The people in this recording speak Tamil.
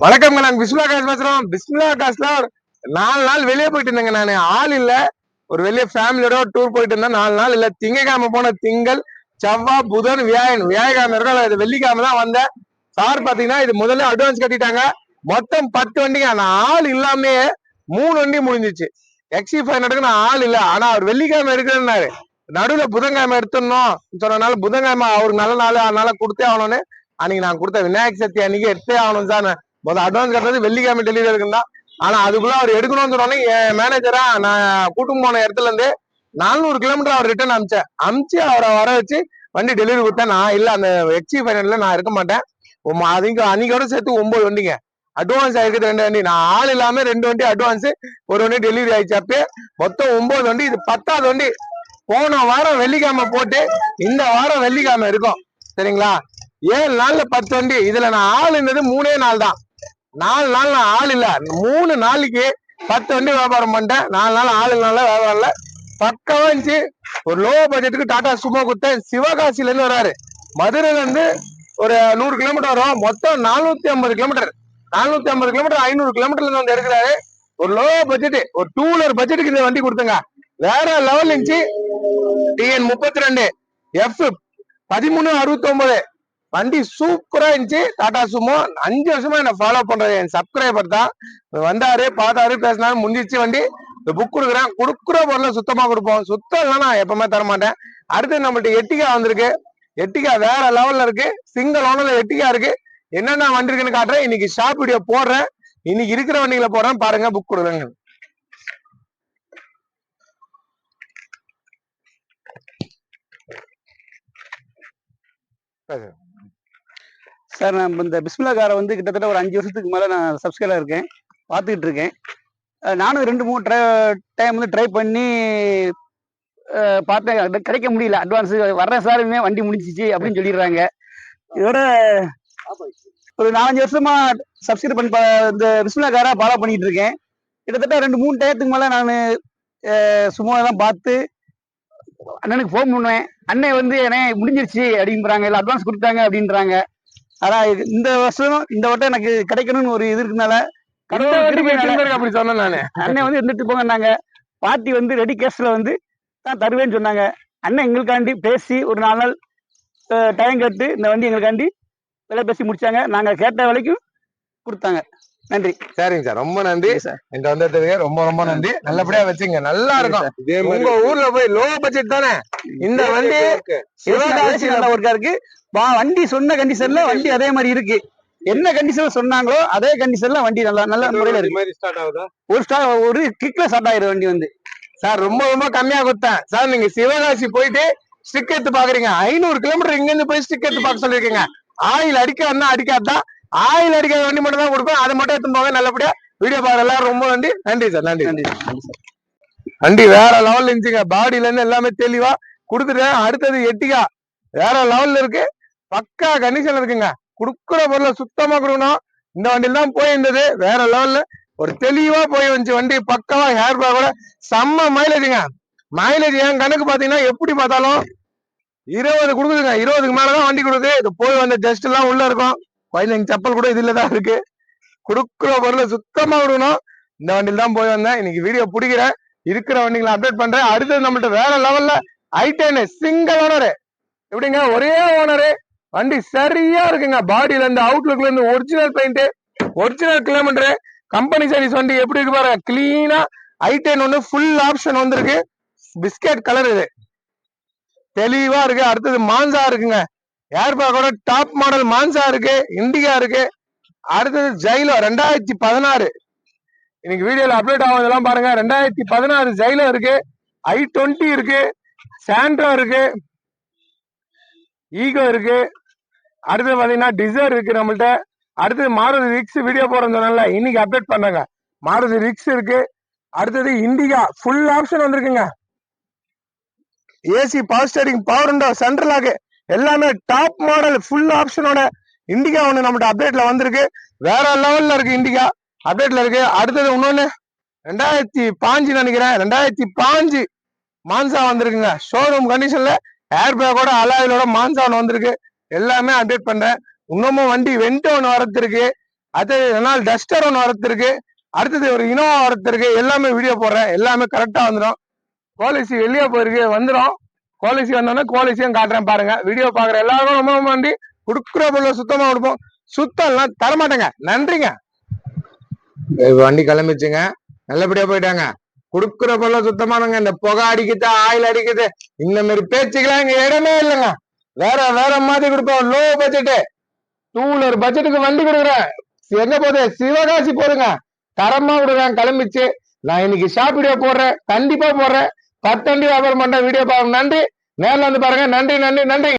வணக்கம்ங்க நான் பிஸ்மிலா காசு பேசுறோம். பிஸ்மிலா காசுல ஒரு நாலு நாள் வெளியே போயிட்டு இருந்தேங்க நான். ஆள் இல்ல. ஒரு வெளியே ஃபேமிலியோட டூர் போயிட்டு இருந்தேன். நாலு நாள் இல்ல. திங்கக்கிழமை போன திங்கள் செவ்வாய் புதன் வியாழன். வியாழக்கிழமை இருக்கும் இது வெள்ளிக்காம தான் வந்தேன். சார் பாத்தீங்கன்னா இது முதல்ல அட்வான்ஸ் கட்டிட்டாங்க. மொத்தம் பத்து வண்டிங்க. நான் ஆள் இல்லாமே மூணு வண்டி முடிஞ்சிச்சு. எக்ஸி ஃபைவ் ஹண்ட்ரடுக்கு நான் ஆள் இல்ல. ஆனா அவர் வெள்ளிக்கிழமை எடுக்கிறேன்னாரு நடுவுல புதன்கிழமை எடுத்துடணும் சொன்னனால புதன்கிழமை அவருக்கு நல்ல நாள் அதனால கொடுத்தே ஆகணும்னு அன்னைக்கு நான் கொடுத்த விநாயகர் சக்தி அன்னைக்கு எடுத்தே ஆகணும் சார். முதல் அட்வான்ஸ் கட்டுறது வெள்ளிக்கிழமை டெலிவரி இருக்குன்னா ஆனா அதுக்குள்ள அவர் எடுக்கணும்னு சொன்னோடனே என் மேனேஜரா நான் கூட்டும் போன இடத்துல இருந்து நானூறு கிலோமீட்டர் அவர் ரிட்டர்ன் அமிச்சேன் அமிச்சு அவரை வர வச்சு வண்டி டெலிவரி கொடுத்தேன். நான் இல்ல அந்த எக்ஸி ஃபைனல்ல நான் இருக்க மாட்டேன். அதுக்கு அன்னைக்கோட சேர்த்து ஒன்பது வண்டிங்க. அட்வான்ஸ் ஆயிருக்குது ரெண்டு வண்டி. நான் ஆள் இல்லாம ரெண்டு வண்டி அட்வான்ஸ் ஒரு வண்டி டெலிவரி ஆயிடுச்சு அப்பயே. மொத்தம் ஒன்பது வண்டி இது பத்தாவது வண்டி. போன வாரம் வெள்ளிக்கிழமை போட்டு இந்த வாரம் வெள்ளிக்கிழமை இருக்கும். சரிங்களா? ஏழு நாள்ல பத்து வண்டி. இதுல நான் ஆள் இருந்தது மூணே நாள் தான் நாலு நாள் நான் ஆள் இல்ல. மூணு நாளைக்கு பத்து வண்டி வியாபாரம் பண்ணிட்டேன். நாலு நாள் ஆள் இல்லனால வியாபாரம் இல்ல. பக்கவா இருந்துச்சு ஒரு லோ பட்ஜெட்டுக்கு டாடா சுமோ கொடுத்தேன். சிவகாசில இருந்து வராரு. மதுரையில இருந்து ஒரு நூறு கிலோமீட்டர் வரும். மொத்தம் நானூத்தி ஐம்பது கிலோமீட்டர் நானூத்தி ஐம்பது கிலோமீட்டர் ஐநூறு கிலோமீட்டர்ல இருந்து வந்து எடுக்கிறாரு. ஒரு லோ பட்ஜெட் ஒரு டூ வீலர் பட்ஜெட்டுக்கு இந்த வண்டி கொடுத்துங்க. வேற லெவல் இருந்துச்சு. டிஎன் முப்பத்தி ரெண்டு எஃப் பதிமூணு அறுபத்தி ஒன்பது வண்டி சூப்பரா இருந்துச்சு. டாடா சுமோ அஞ்சு வருஷமா என்ன ஃபாலோ பண்றது. என் சப்ஸ்கிரைபர் தான். வந்தாரு பார்த்தாரு பேசினாரு முடிஞ்சிச்சு வண்டி. இந்த புக் கொடுக்குறேன். கொடுக்குற பொருளை சுத்தமா கொடுப்போம். சுத்தம் இல்லைன்னா நான் எப்பவுமே தர மாட்டேன். அடுத்து நம்மள்ட்ட எட்டிகா வந்திருக்கு. எட்டிகா வேற லெவல்ல இருக்கு. சிங்கிள் ஓனர்ல எட்டிகா இருக்கு. என்னென்ன வண்டி இருக்குன்னு காட்டுறேன். இன்னைக்கு ஷாப் வீடியோ போடுறேன். இன்னைக்கு இருக்கிற வண்டிகளை போடுறேன். பாருங்க புக் கொடுக்குறேங்க. சார் நான் இந்த பிஸ்மிலா காரை வந்து கிட்டத்தட்ட ஒரு அஞ்சு வருஷத்துக்கு மேலே நான் சப்ஸ்கிரைபர் இருக்கேன். பார்த்துக்கிட்டு இருக்கேன். நானும் ரெண்டு மூணு ட்ரை டைம் வந்து ட்ரை பண்ணி பார்த்தேன். அது கிடைக்க முடியல. அட்வான்ஸ் வர்றேன் சார் வண்டி முடிஞ்சிச்சு அப்படின்னு சொல்லிடுறாங்க. இதோட ஒரு நாலஞ்சு வருஷமா சப்ஸ்கிரைப் பண்ணி இந்த பிஸ்மிலா காரை ஃபாலோ பண்ணிட்டு இருக்கேன். கிட்டத்தட்ட ரெண்டு மூணு டயத்துக்கு மேலே நான் சும்மா தான் பார்த்து அண்ணனுக்கு ஃபோன் பண்ணுவேன் அண்ணன் வந்து என்ன முடிஞ்சிருச்சு அப்படின்றாங்க. இல்லை அட்வான்ஸ் கொடுத்தாங்க அப்படின்றாங்க. ஆனா இது இந்த வருஷம் இந்த வட்டம் எனக்கு கிடைக்கணும்னு ஒரு இது இருக்கனால அப்படி சொன்னேன் நானு. அண்ணன் வந்து இருந்துட்டு போங்கன்னாங்க பாட்டி வந்து ரெடி கேஷ்ல வந்து தான் தருவேன்னு சொன்னாங்க. அண்ணன் எங்களுக்காண்டி பேசி ஒரு நாலு நாள் டைம் கேட்டு இந்த வண்டி எங்களுக்காண்டி விலை பேசி முடிச்சாங்க. நாங்க கேட்ட விலைக்கும் கொடுத்தாங்க. நன்றி. சரிங்க சார். ரொம்ப நன்றி. சார். என்கிட்ட வந்ததுக்கு ரொம்ப ரொம்ப நன்றி. நல்லபடியா வச்சுங்க. நல்லா இருக்கும். உங்க ஊர்ல போய் லோ பட்ஜெட் தானே? இந்த வண்டி சிவகாசி நல்ல ஒர்க்கா இருக்கு வா- வண்டி சொன்ன கண்டிஷன்ல வண்டி அதே மாதிரி இருக்கு. என்ன கண்டிஷன்ல சொன்னாங்களோ அதே கண்டிஷன்ல வண்டி நல்லா நல்ல முறையில இருக்கு. ஒரு ஸ்டார் ஒரு கிக்ல ஸ்டார்ட் ஆயிரும் வண்டி வந்து. சார் ரொம்ப ரொம்ப கம்மியா கொடுத்தேன். சார் நீங்க சிவகாசி போயிட்டு ஸ்டிக் எடுத்து பாக்குறீங்க. ஐநூறு கிலோமீட்டர் இங்க இருந்து போய் ஸ்டிக் எடுத்து பார்க்க சொல்லிருக்கீங்க ஆயில் அடிக்காதுன்னா அடிக்காதான் ஆயில் அடிக்காத வண்டி மட்டும் தான் கொடுப்பேன். அதை மட்டும் எடுத்து போங்க. நல்லபடியா வீடியோ பாருங்க. எல்லாரும் ரொம்ப நன்றி. நன்றி சார். நன்றி நன்றி வண்டி வேற லெவல்ல இருந்துச்சுங்க. பாடியில இருந்து எல்லாமே தெளிவா கொடுத்துட்டேன். அடுத்தது எட்டிகா. வேற லெவல்ல இருக்கு. பக்கா கண்டிஷன் இருக்குங்க. குடுக்குற பொருளை சுத்தமா கொடுக்கணும். இந்த வண்டியில தான் போயிருந்தது வேற லெவல்ல ஒரு தெளிவா போய் வந்துச்சு வண்டி. பக்காவா ஹேர் பேக்கோட செம்ம மைலேஜுங்க மைலேஜ் என் கணக்கு பாத்தீங்கன்னா எப்படி பார்த்தாலும் இருபது கொடுக்குதுங்க. இருபதுக்கு மேலதான் வண்டி கொடுக்குது. இது போய் வந்த ஜஸ்ட் எல்லாம் உள்ள இருக்கும். குழந்தைங்க செப்பல் கூட இதுல தான் இருக்கு. குடுக்குற பொருளை சுத்தமா விடணும் இந்த வண்டியில தான் போய் வந்தேன். இன்னைக்கு வீடியோ பிடிக்கிறேன். இருக்கிற வண்டிகளை அப்டேட் பண்றேன். அடுத்தது நம்மள்ட்ட வேற லெவல்ல ஐடென் சிங்கிள் ஓனரு எப்படிங்க? ஒரே ஓனரு வண்டி சரியா இருக்குங்க. பாடியில இருந்து அவுட்லுக்ல இருந்து original paint original kilometre company service வண்டி எப்படி இருக்கு பாருங்க. கிளீனா ஐடென் ஒன்று ஃபுல் ஆப்ஷன் வந்திருக்கு. பிஸ்கட் கலர் இது. தெளிவா இருக்கு. அடுத்தது மான்சா இருக்குங்க. ஏர்பேக்கோட டாப் மாடல் மான்சா இருக்கு. இண்டிகா இருக்கு. அடுத்தது ஜைலோ ரெண்டாயிரத்தி பதினாறு. இன்னைக்கு வீடியோல அப்டேட் ஆகுதெல்லாம் பாருங்க. ரெண்டாயிரத்தி பதினாறு ஜைலோ இருக்கு. ஐ டுவெண்ட்டி இருக்கு. சாண்ட்ரோ இருக்கு. ஈகோ இருக்கு. அடுத்து பாத்தீங்கன்னா டிசைர் இருக்கு நம்மள்ட்ட. அடுத்தது மாருதி ரிக்ஸ் வீடியோ போறதுனால இன்னைக்கு அப்டேட் பண்றாங்க. மாருதி ரிக்ஸ் இருக்கு. அடுத்தது இண்டிகா ஃபுல் ஆப்ஷன் வந்திருக்குங்க. ஏசி பவர் ஸ்டேரிங் பவர் உண்டோ சென்ட்ரல் எல்லாமே டாப் மாடல் ஃபுல் ஆப்ஷனோட இண்டிகா ஒன்று நம்மகிட்ட அப்டேட்ல வந்திருக்கு. வேற லெவல்ல இருக்கு இண்டிகா அப்டேட்ல இருக்கு. அடுத்தது இன்னொன்னு ரெண்டாயிரத்தி பாஞ்சு நினைக்கிறேன். ரெண்டாயிரத்தி பாஞ்சு மான்சா வந்திருக்குங்க. ஷோரூம் கண்டிஷன்ல ஏர் பேக்கோட அலாயிலோட மான்சா வந்திருக்கு. எல்லாமே அப்டேட் பண்றேன். இன்னமும் வண்டி வெண்ட் ஒன்று வரது அது அடுத்தது ரெனால் டஸ்டர் ஒன்று வரத்திருக்கு அடுத்தது ஒரு இனோவா வரத்திருக்கு எல்லாமே வீடியோ போடுறேன். எல்லாமே கரெக்டாக வந்துடும் கோலிசி வெளியே போயிருக்கு. வந்துடும் கோலிசி வந்தோடனே கோலிசியும் காட்டுறேன் பாருங்க. வீடியோ பாக்குற எல்லாருக்கும் ரொம்ப ரொம்ப வண்டி கொடுக்குற பொருள் சுத்தமா கொடுப்போம். சுத்தம்லாம் தரமாட்டேங்க. நன்றிங்க. வண்டி கிளம்பிச்சுங்க நல்லபடியா போயிட்டாங்க. குடுக்குற பொருளை சுத்தமானங்க. இந்த புகை அடிக்குது ஆயில் அடிக்குது. இந்த மாதிரி பேச்சுக்கெல்லாம் இங்க இடமே இல்லைங்க. வேற வேற மாதிரி கொடுப்போம். லோ பட்ஜெட் டூ வீலர் பட்ஜெட்டுக்கு வண்டி கொடுக்குறேன். எங்க போகுது? சிவகாசி போதுங்க தரமா விடுறேன் கிளம்பிச்சு. நான் இன்னைக்கு ஷாப் வீடியோ போடுறேன். கண்டிப்பா போடுறேன். பத்தண்டி வியாபாரம் பண்ற வீடியோ பாருங்க நன்றி. நேரில் வந்து பாருங்க. நன்றி நன்றி நன்றி.